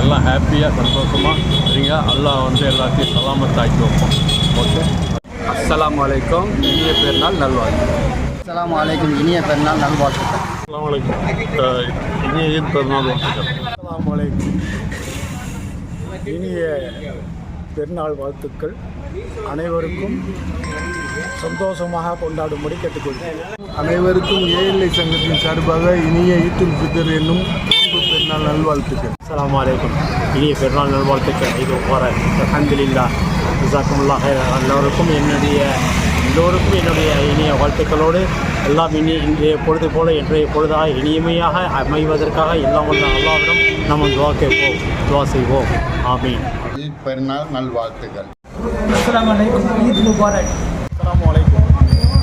ஹாப்பியாக சந்தோஷமாக இருங்க. அல்லாஹ் வந்து எல்லாத்தையும் சலாமத்தாக்கி வைப்போம். ஓகே அஸ்ஸலாமு அலைக்கும். இனிய பெருநாள் நல்வாழ்வு அஸ்ஸலாமு அலைக்கும். இனிய பெருநாள் நல்வாழ்த்துக்கள். அஸ்லாம் வலைக்கும் இனிய ஈத் பெருநாள் வாழ்த்துக்கள். அஸ்ஸலாமு அலைக்கும். இனிய பெருநாள் வாழ்த்துக்கள். அனைவருக்கும் சந்தோஷமாக கொண்டாடும்படி கேட்டுக்கொள்கிறேன். அனைவருக்கும் ஏஎல்ஐ சங்கத்தின் சார்பாக இனிய ஈத்துல் ஃபித்தர் என்னும் பெருநாள் நல்வாழ்த்துக்கள். அஸ்ஸலாமு அலைக்கும். இனிய பெருநாள் நல்வாழ்த்துக்கள். இது போகிற அல்ஹம்துலில்லா. ஜசாக்குமுல்லாஹ் எல்லோருக்கும் என்னுடைய எல்லோருக்கும் என்னுடைய இனிய வாழ்த்துக்களோடு எல்லாம் இனி இன்றைய பொழுது போல இன்றைய பொழுதாக இனிமையாக அமைவதற்காக எல்லாம் வல்ல அல்லாவிடம் நம்ம துவா கேட்போம். துவா செய்வோம். ஆமீன். பெருநாள் நல்வாழ்த்துக்கள். அஸ்லாம் வலைக்கும் ஈத் முபாரக். அஸ்லாம் வலைக்கும்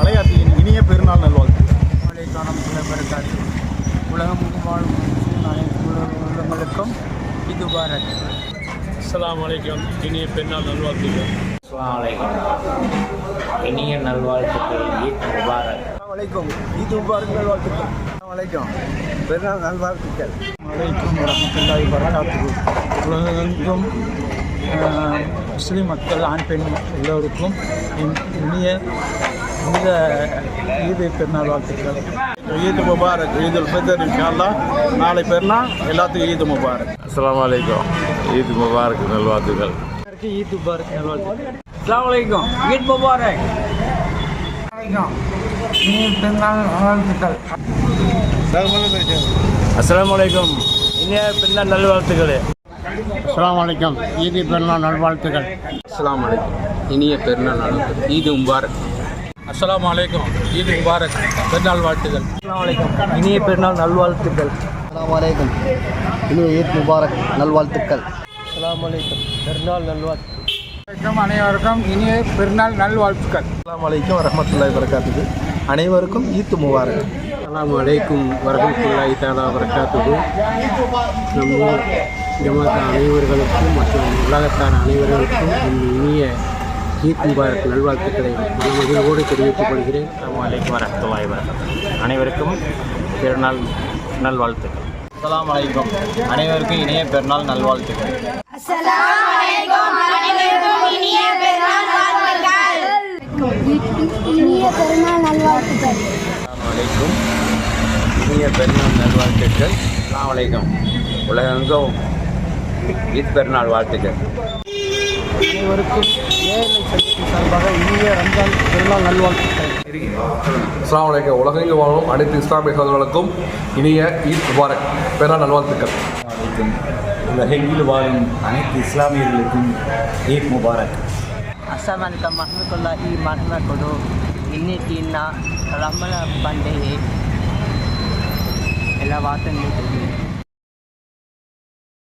மலையாத்தியின் இனிய பெருநாள் நல்வாழ்த்துக்கள். உலகம் வாழும் உள்ளங்களுக்கும் இது பாரத். அஸ்ஸலாமு அலைக்கும் இனிய பெருநாள் நல்வாழ்த்துக்கள். இனிய நல்வாழ்த்துக்கள் ஈத் முபாரக். வலைக்கும் ஈத் முபாரக் நல்வாழ்த்துக்கள். வலைக்கும் பெருநாள் நல்வாழ்த்துக்கள். வலைக்கும் வரமத்துல்லாஹி உலகெங்கும் முஸ்லிம் மக்கள் ஆண் பெண் எல்லோருக்கும் இன்- இனிய இந்த ஈது பெருநாள் வாழ்த்துக்கள். ஈத் முபாரக் ஈதுல் ஃபித்ர் இன்ஷால்லா நாளை பெருநாள் எல்லாத்துக்கும் ஈத் முபாரக். அஸ்ஸலாமு அலைக்கும். ஈத் முபாரக் நல்வாழ்த்துக்கள். ஈத் முபாரக் நல்வாழ்த்துக்கள். அஸ்லாம் வலைக்கும் ஈத் முபாரக். இனிய பெருநாள் நல்வாழ்த்துக்கள். அஸ்ஸலாமு அலைக்கும். இனிய பெருநாள் நல்வாழ்த்துக்கள். அஸ்லாம் வலைக்கம் ஈதி பெருநாள் நல்வாழ்த்துக்கள். அஸ்ஸலாமு அலைக்கும். இனிய பெருநாள் ஈது முபாரக். அஸ்ஸலாமு அலைக்கும். ஈத் முபாரக். பெருநாள் வாழ்த்துக்கள். இனிய பெருநாள் நல்வாழ்த்துக்கள். அஸ்ஸலாமு அலைக்கும். இனிய ஈத் முபாரக் நல்வாழ்த்துக்கள். அஸ்லாம் வலைக்கும் பெருநாள் நல்வாழ்த்துக்கள். அனைவருக்கும் இனிய பெருநாள் நல்வாழ்த்துக்கள். அஸ்லாம் வலைக்கும் வரமத்துல்லாஹி வரகாத்துக்கு அனைவருக்கும் ஈத் முபாரக். அஸ்ஸலாமு அலைக்கும் வரஹ்மத்துல்லாஹி தஆலா வரகாத்துஹு நம் ஊர் ஜமாத் அனைவர்களுக்கும் மற்றும் உலகத்தார் அனைவர்களுக்கும் இனிய ஈத் முபாரக் நல்வாழ்த்துக்களை மகிழ்வோடு தெரிவித்துக் கொள்கிறேன். அலைக்கும் வரஹ்மத்துல்லாஹி வரகாத்துஹு அனைவருக்கும் பெருநாள் நல்வாழ்த்துக்கள். அஸ்லாம் வலைக்கும் அனைவருக்கும் இனிய பெருநாள் நல்வாழ்த்துக்கள். இனிய பெருநாள் நல்வாழ்த்துக்கள். இனிய பெருநாள் நல்வாழ்த்துக்கள். அஸ்ஸலாமு அலைக்கும். உலகெங்கும் ஈத் பெருநாள் வாழ்த்துக்கள். அனைவருக்கும் ஏஎல்ஐ சங்கத்தின் சார்பாக இனிய ரம்ஜான் பெருநாள் நல்வாழ்த்துக்கள். அஸ்லாம் வலைக்கம் உலகெங்கு வாழும் அனைத்து இஸ்லாமிய சகோதரர்களுக்கும் இனிய ஈத் முபாரக். பெருநாள் நல்வாழ்த்துக்கள். உலகெங்கில் வாழும் அனைத்து இஸ்லாமியர்களுக்கும் ஈத் முபாரக். அஸ்லாம் வலைக்கம் மஹமத்துல்லாஹி மஹமக்குடு இன்னைக்கு நான் ரமல பண்டிகை. எல்லா வார்த்தையும்